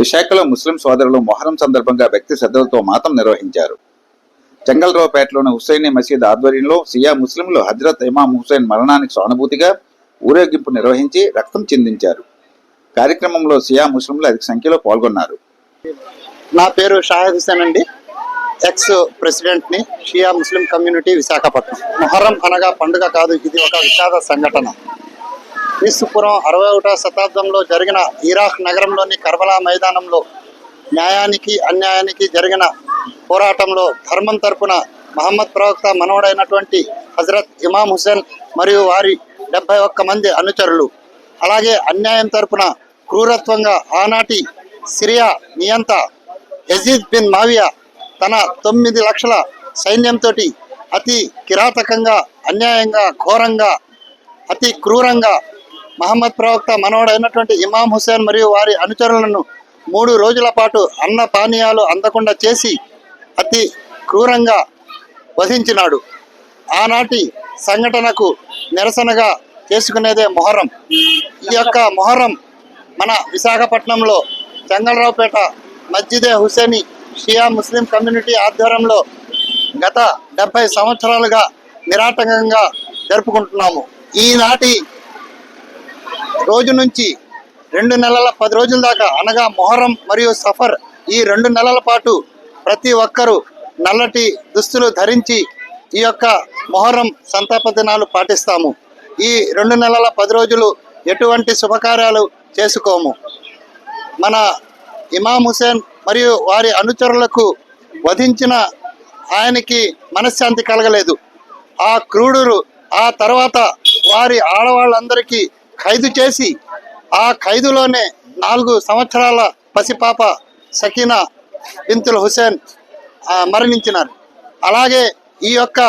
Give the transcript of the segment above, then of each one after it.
విశాఖలో ముస్లిం సోదరులు మొహరం సందర్భంగా వ్యక్తి శ్రద్ధలతో మాతం నిర్వహించారు. చెంగల్రావుపేటలోని హుస్సైనీ మసీద్ ఆధ్వర్యంలో సియా ముస్లింలు హజ్రత్ ఇమాం హుస్సేన్ మరణానికి సానుభూతిగా ఊరేగింపు నిర్వహించి రక్తం చిందించారు. కార్యక్రమంలో సియా ముస్లింలు అధిక సంఖ్యలో పాల్గొన్నారు. నా పేరు షాహిద్ హుసేన్ అండి. ఎక్స్ ప్రెసిడెంట్ని షియా ముస్లిం కమ్యూనిటీ విశాఖపట్నం. మొహర్రం అనగా పండుగ కాదు ఇది ఒక విషాద సంఘటన. క్రీస్తుపురం అరవై ఒకటో శతాబ్దంలో జరిగిన ఇరాక్ నగరంలోని కర్బలా మైదానంలో న్యాయానికి అన్యాయానికి జరిగిన పోరాటంలో ధర్మం తరపున మహమ్మద్ ప్రవక్త మనవడైనటువంటి హజరత్ ఇమాం హుసేన్ మరియు వారి డెబ్బై ఒక్క మంది అనుచరులు. అలాగే అన్యాయం తరపున క్రూరత్వంగా ఆనాటి సిరియా నియంత యజీద్ బిన్ మావియా తన తొమ్మిది లక్షల సైన్యంతో అతి కిరాతకంగా అన్యాయంగా ఘోరంగా అతి క్రూరంగా మహమ్మద్ ప్రవక్త మనవడైనటువంటి ఇమాం హుసేన్ మరియు వారి అనుచరులను మూడు రోజుల పాటు అన్న పానీయాలు అందకుండా చేసి అతి క్రూరంగా వధించినాడు. ఆనాటి సంఘటనకు నిరసనగా చేసుకునేదే మొహరం. ఈ యొక్క మొహరం మన విశాఖపట్నంలో చెంగళరావుపేట మస్జిదే హుసేని షియా ముస్లిం కమ్యూనిటీ ఆధ్వర్యంలో గత డెబ్బై సంవత్సరాలుగా నిరాటంకంగా జరుపుకుంటున్నాము. ఈనాటి రోజు నుంచి రెండు నెలల పది రోజుల దాకా అనగా మొహరం మరియు సఫర్ ఈ రెండు నెలల పాటు ప్రతి ఒక్కరూ నల్లటి దుస్తులు ధరించి ఈ యొక్క మొహరం సంతాప దినాలు పాటిస్తాము. ఈ రెండు నెలల పది రోజులు ఎటువంటి శుభకార్యాలు చేసుకోము. మన ఇమాం హుసేన్ మరియు వారి అనుచరులకు వధించిన ఆయనకి మనశ్శాంతి కలగలేదు. ఆ క్రూడురు ఆ తర్వాత వారి ఆడవాళ్ళందరికీ ఖైదు చేసి ఆ ఖైదులోనే నాలుగు సంవత్సరాల పసిపాప సకీనా బింతుల్ హుసేన్ మరణించినారు. అలాగే ఈ యొక్క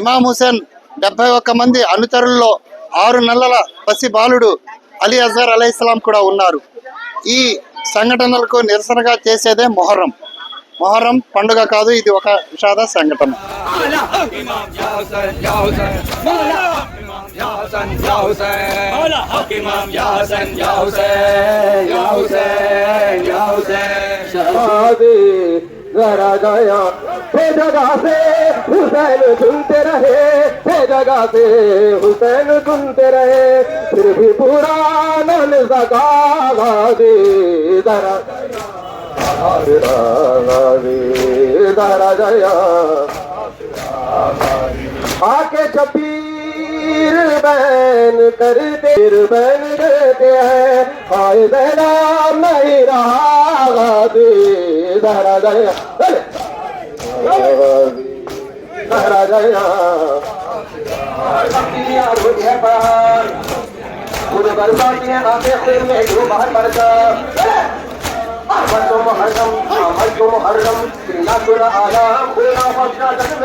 ఇమాం హుసేన్ డెబ్బై ఒక్క మంది అనుచరుల్లో ఆరు నెలల పసి బాలుడు అలీ అజర్ అలైహిస్లాం కూడా ఉన్నారు. ఈ సంఘటనలకు నిరసనగా చేసేదే మొహరం మొహరం పండుగ కాదు ఇది ఒక విషాద సంఘటన. يا حسن ذرا گیا ہے جگہ سے حسین سنتے رہے ہے جگہ سے حسین سنتے رہے پھر بھی پورا نل سکا غادی ذرا غادی ذرا گیا آ کے چھپی قربان کرتے قربان دیتے ہیں۔ آئے بہنا نہیں رہا غادی دہرا جایا دہرا جایا مجھے خیر میں باہر احمد و محرم، احمد و محرم آلام جنب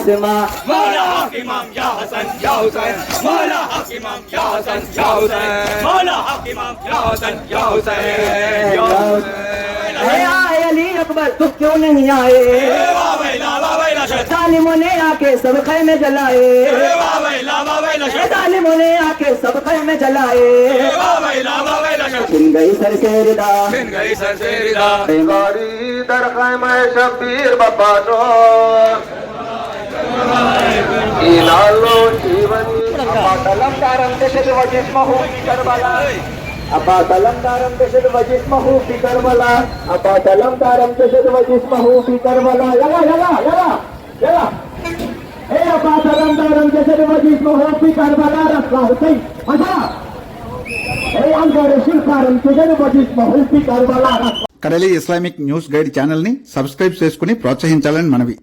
فاطمہ مولا حق امام یا حسن یا حسین۔ مولا حق امام یا حسن یا حسین۔ مولا حق امام یا حسن یا حسین۔ اے علی اکبر تم کیوں نہیں آئے؟ ظالموں نے آ کے سب میں جلائے۔ ظالموں نے آ کے سبقے میں جلائے۔ چھن گئی سر سے بیماری در خیمہ شبیر بپا ఈనాళ్ళు ఇవన్నీ అబ్బా కలంకారం తెసలు వజిస్మహు కర్బల అబ్బా కలంకారం తెసలు వజిస్మహు కర్బల అబ్బా కలంకారం తెసలు వజిస్మహు కర్బల ఎలా ఎలా కడలి ఇస్లామిక్ న్యూస్ గైడ్ ఛానల్ని సబ్స్క్రైబ్ చేసుకుని ప్రోత్సహించాలని మనవి.